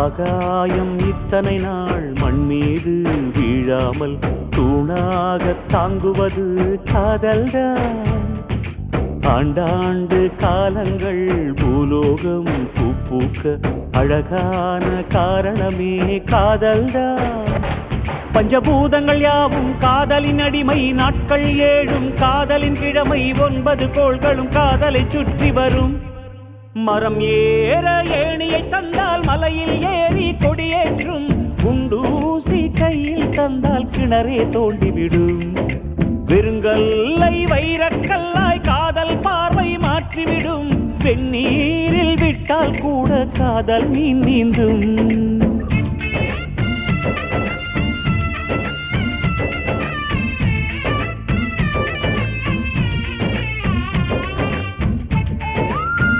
ஆகாயம் இத்தனை நாள் மண் மீது வீழாமல் தூணாக தாங்குவது காதல்தான். ஆண்டாண்டு காலங்கள் பூலோகம் பூப்பூக்க அழகான காரணமே காதல்தான். பஞ்சபூதங்கள் யாவும் காதலின் அடிமை நாட்கள் ஏழும் காதலின் கிழமை ஒன்பது கோள்களும் காதலை சுற்றி வரும். மரம் ஏற ஏணியை தந்தால் மலையில் தந்தால் கிணறே தோண்டிவிடும். வெறுங்கல்லை வைரக்கல்லாய் காதல் பார்வை மாற்றிவிடும். பெண்ணீரில் விட்டால் கூட காதல் மீன் நீந்தும்.